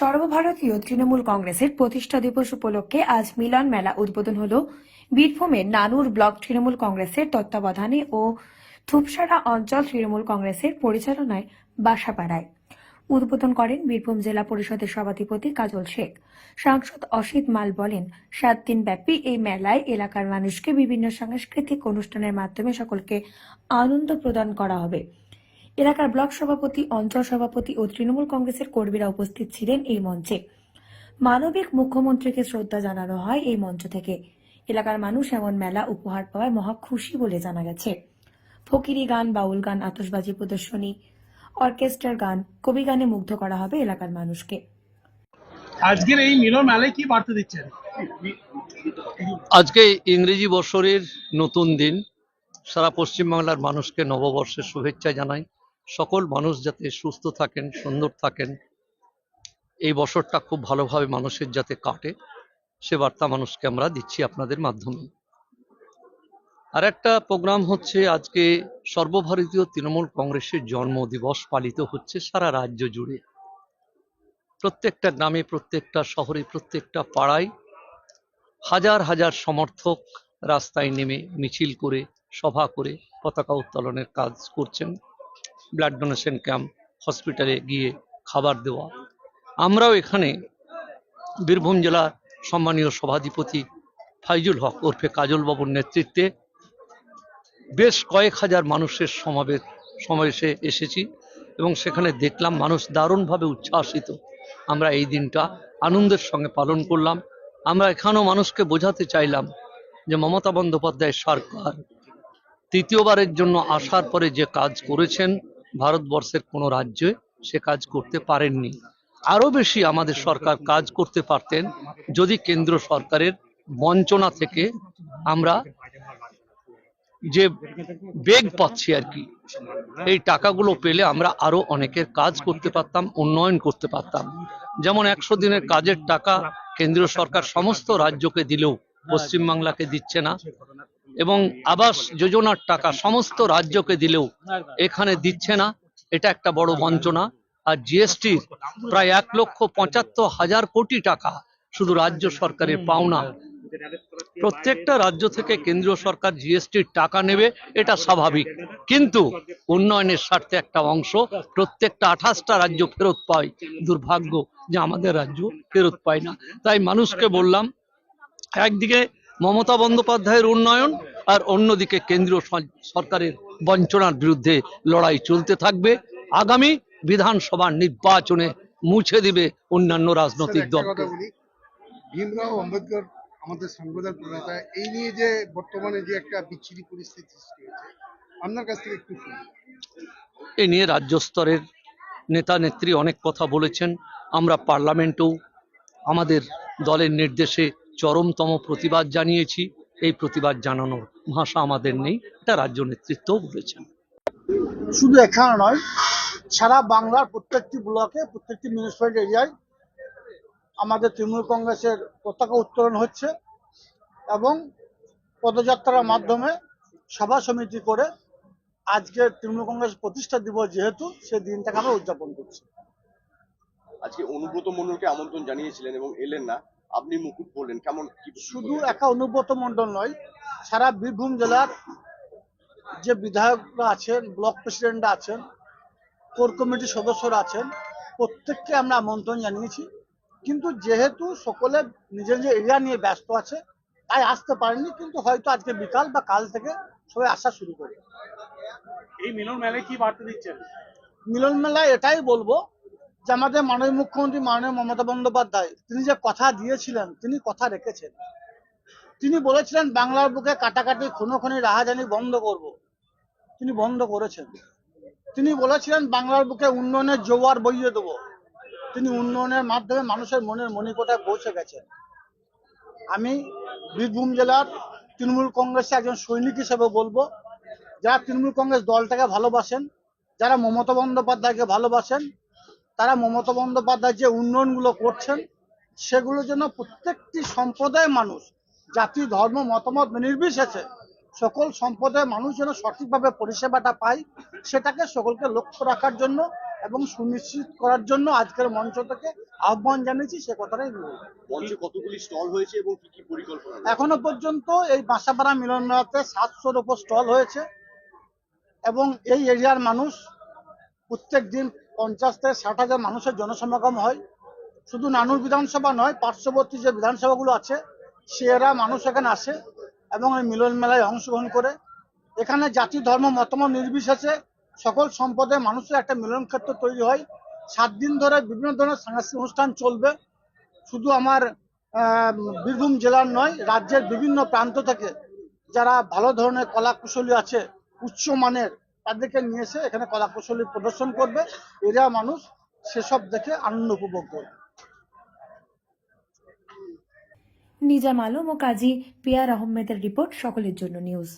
সর্বভারতীয় তৃণমূল কংগ্রেসের প্রতিষ্ঠা দিবস উপলক্ষে আজ মিলন মেলা উদ্বোধন হল। বীরভূমের নানুর ব্লক তৃণমূল কংগ্রেসের তত্ত্বাবধানে ও থুপসারা অঞ্চল তৃণমূল কংগ্রেসের পরিচালনায় বাসাপাড়ায়। উদ্বোধন করেন বীরভূম জেলা পরিষদের সভাধিপতি কাজল শেখ। সাংসদ অসিত মাল বলেন, সাত দিন ব্যাপী এই মেলায় এলাকার মানুষকে বিভিন্ন সাংস্কৃতিক অনুষ্ঠানের মাধ্যমে সকলকে আনন্দ প্রদান করা হবে। এলাকার ব্লক সভাপতি অঞ্চল সভাপতি ও তৃণমূল কংগ্রেসের কর্মীরা উপস্থিত ছিলেন এই মঞ্চে। মানবিক মুখ্যমন্ত্রীকে শ্রদ্ধা জানানো হয় এই মঞ্চ থেকে। এলাকার মানুষ এমন মেলা উপহার পাওয়ায় মহা খুশি বলে জানা গেছে। ফকিরি গান বাউল গান আতশবাজি প্রদর্শনী অর্কেস্ট্রার গান কবি গানে মুগ্ধ করা হবে এলাকার মানুষকে। আজকের এই মিলন মেলায় কি বার্তা দিচ্ছেন? আজকে ইংরেজি বছরের নতুন দিন। সারা পশ্চিমবাংলার মানুষকে নববর্ষের শুভেচ্ছা জানাই। সকল মানুষ যাতে সুস্থ থাকেন, সুন্দর থাকেন, এই বছরটা খুব ভালোভাবে মানুষের যাতে কাটে, সে বার্তা মানুষকে আমরা দিচ্ছি আপনাদের মাধ্যমে। আর একটা প্রোগ্রাম হচ্ছে আজকে সর্বভারতীয় তৃণমূল কংগ্রেসের জন্মদিবস পালিত হচ্ছে সারা রাজ্য জুড়ে। প্রত্যেকটা গ্রামে, প্রত্যেকটা শহরে, প্রত্যেকটা পাড়ায় হাজার হাজার সমর্থক রাস্তায় নেমে মিছিল করে, সভা করে পতাকা উত্তোলনের কাজ করছেন। ব্লাড ডোনেশন ক্যাম্প হসপিটালে গিয়ে খাবার দেওয়া। আমরাও এখানে বীরভূম জেলার সম্মানীয় সভাধিপতি ফাইজুল হক ওরফে কাজল বাবুর নেতৃত্বে বেশ কয়েক হাজার মানুষের সমাবেশ, সমাবেশে এসেছি এবং সেখানে দেখলাম মানুষ দারুণভাবে উচ্ছ্বাসিত। আমরা এই দিনটা আনন্দের সঙ্গে পালন করলাম। আমরা এখানেও মানুষকে বোঝাতে চাইলাম যে মমতা বন্দ্যোপাধ্যায় সরকার তৃতীয়বারের জন্য আসার পরে যে কাজ করেছেন ভারতবর্ষের কোনো রাজ্যে সে কাজ করতে পারেননি। আরও বেশি আমাদের সরকার কাজ করতে পারতেন যদি কেন্দ্র সরকারের বঞ্চনা থেকে আমরা যে বেগ পাচ্ছি আর কি, এই টাকাগুলো পেলে আমরা আরও অনেকের কাজ করতে পারতাম, উন্নয়ন করতে পারতাম। যেমন একশো দিনের কাজের টাকা কেন্দ্রীয় সরকার সমস্ত রাজ্যকে দিলেও, পশ্চিমবাংলাকে দিচ্ছে না। এবং আবাস যোজনার টাকা সমস্ত রাজ্যকে দিলেও এখানে দিচ্ছে না এটা একটা বড় বঞ্চনা। আর জিএসটি প্রায় এক লক্ষ পঁচাত্তর হাজার কোটি টাকা শুধু রাজ্য সরকারের পাওনা। প্রত্যেকটা রাজ্য থেকে কেন্দ্রীয় সরকার জিএসটির টাকা নেবে এটা স্বাভাবিক। কিন্তু উন্নয়নের স্বার্থে একটা অংশ প্রত্যেকটা আঠাশটা রাজ্য ফেরত পায়। দুর্ভাগ্য যে আমাদের রাজ্য ফেরত পায় না। তাই মানুষকে বললাম একদিকে মমতা বন্দ্যোপাধ্যায়ের উন্নয়ন আর অন্যদিকে কেন্দ্রীয় সরকারের বঞ্চনার বিরুদ্ধে লড়াই চলতে থাকবে। আগামী বিধানসভার নির্বাচনে মুছে দিবে অন্যান্য রাজনৈতিক বলি। ভীমরাও আম্বেদকর আমাদের সংবিধান প্রণেতা এই নিয়ে যে বর্তমানে যে একটা বিচ্ছিরি পরিস্থিতি সৃষ্টি হয়েছে আপনার কাছ থেকে একটু এ নিয়ে রাজ্য স্তরের নেতা নেত্রী অনেক কথা বলেছেন। আমরা পার্লামেন্টেও আমাদের দলের নির্দেশে চরমতম প্রতিবাদ জানিয়েছি। এই প্রতিবাদ জানানোর ভাষা আমাদের নেই এটা রাজ্য নেতৃত্বও বলেছেন। শুধু এখানে নয় সারা বাংলার প্রত্যেকটি ব্লকে প্রত্যেকটি মিউনিসিপ্যালিটি এরিয়ায় আমাদের তৃণমূল কংগ্রেসের পতাকা উত্তোলন হচ্ছে এবং পদযাত্রার মাধ্যমে সভা সমিতি করে আজকে তৃণমূল কংগ্রেস প্রতিষ্ঠা দিবস যেহেতু সেই দিনটাকে আমরা উদযাপন করছি। আজকে অনুব্রত মণ্ডলকে আমন্ত্রণ জানিয়েছিলেন এবং এলেন না। আপনি মুকুট পড়লেন কেমন শুধু একা অনুব্রত মণ্ডল নয় সারা বীরভূম জেলার যে বিধায়করা আছেন ব্লক প্রেসিডেন্ট আছেন কোর কমিটির সদস্যরা আছেন প্রত্যেককে আমরা আমন্ত্রণ জানিয়েছি। কিন্তু যেহেতু সকলে নিজের নিজের এরিয়া নিয়ে ব্যস্ত আছে তাই আসতে পারেনি কিন্তু হয়তো আজকে বিকাল বা কাল থেকে সবাই আসা শুরু করবে। এই মিলন মেলায় কি বার্তা দিচ্ছেন? মিলন মেলায় এটাই বলব যে আমাদের মাননীয় মুখ্যমন্ত্রী, মাননীয় মমতা বন্দ্যোপাধ্যায়, তিনি যে কথা দিয়েছিলেন, তিনি কথা রেখেছেন। তিনি বলেছিলেন, বাংলার বুকে কাটাকাটি খুনোখুনি রাহাজানি বন্ধ করব। তিনি বন্ধ করেছেন। তিনি বলেছিলেন, বাংলার বুকে উন্নয়নের জোয়ার বইয়ে দেবো। তিনি উন্নয়নের মাধ্যমে মানুষের মনের মণিকোটায় পৌঁছে গেছেন। আমি বীরভূম জেলার তৃণমূল কংগ্রেসে একজন সৈনিক হিসেবে বলব, যারা তৃণমূল কংগ্রেস দলটাকে ভালোবাসেন, যারা মমতা বন্দ্যোপাধ্যায়কে ভালোবাসেন তারা মমতা বন্দ্যোপাধ্যায় যে উন্নয়নগুলো করছেন সেগুলো যেন প্রত্যেকটি সম্প্রদায়ের মানুষ জাতি ধর্ম মতামত নির্বিশেষে সকল সম্প্রদায়ের মানুষ যেন সঠিকভাবে পরিষেবাটা পায় সেটাকে সকলকে লক্ষ্য রাখার জন্য এবং সুনিশ্চিত করার জন্য আজকের মঞ্চ থেকে আহ্বান জানিয়েছি সে কথাটাই মঞ্চে কতগুলি স্টল হয়েছে এবং কি কি পরিকল্পনা এখনও পর্যন্ত এই বাসাপাড়া মিলন মেলাতে সাতশোর ওপর স্টল হয়েছে এবং এই এরিয়ার মানুষ প্রত্যেক দিন পঞ্চাশ থেকে ষাট হাজার মানুষের জনসমাগম হয়। শুধু নানুর বিধানসভা নয়, পার্শ্ববর্তী যে বিধানসভাগুলো আছে, সেরা মানুষ এখানে আসে এবং এই মিলন মেলায় অংশগ্রহণ করে। এখানে জাতি, ধর্ম, মতামত নির্বিশেষে সকল সম্পদের মানুষের একটা মিলন ক্ষেত্র তৈরি হয়। সাত দিন ধরে বিভিন্ন ধরনের সাংস্কৃতিক অনুষ্ঠান চলবে। শুধু আমার বীরভূম জেলার নয়, রাজ্যের বিভিন্ন প্রান্ত থেকে যারা ভালো ধরনের কলা কুশলী আছে, উচ্চ মানের তাদেরকে নিয়ে এসে এখানে কলা কৌশলী প্রদর্শন করবে। এরা মানুষ সেসব দেখে আনন্দ উপভোগ করবে। নিজাম আলম ও কাজী পিয়ার আহমেদের রিপোর্ট সকলের জন্য নিউজ।